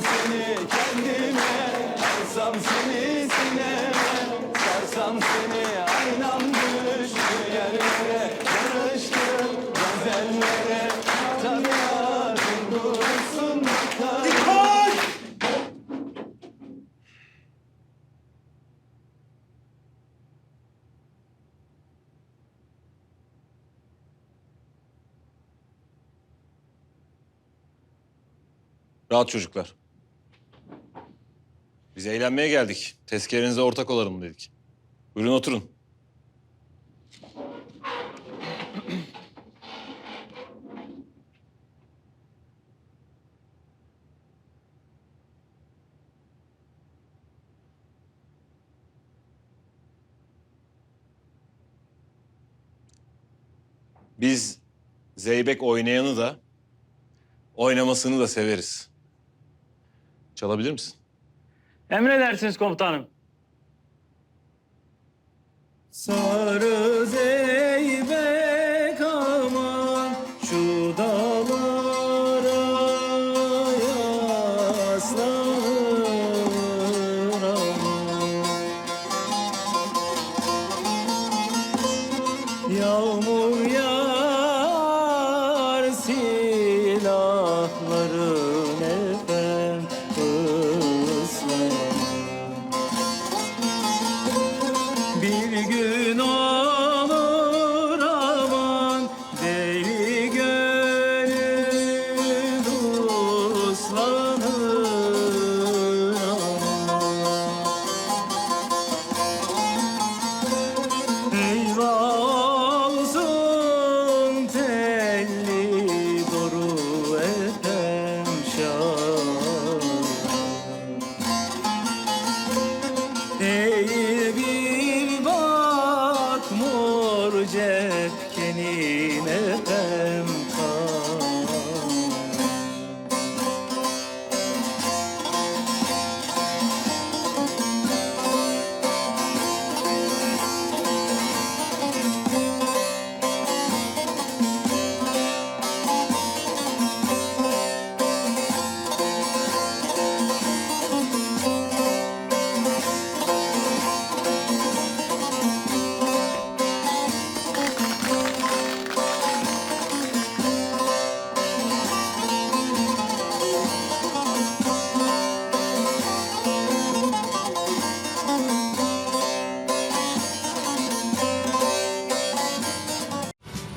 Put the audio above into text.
seni kendime Alsam seni sineme Sarsam seni aynam düştü yerlere Yarıştım gazellere Tabiatın dursun Dikkat! Rahat çocuklar. Biz eğlenmeye geldik. Tezkerenize ortak olalım dedik. Buyurun oturun. Biz Zeybek oynayanı da oynamasını da severiz. Çalabilir misin? Emredersiniz komutanım. Sarı zeybek aman şu dağlara yaslanır aman Yağmur cepkenine pemkan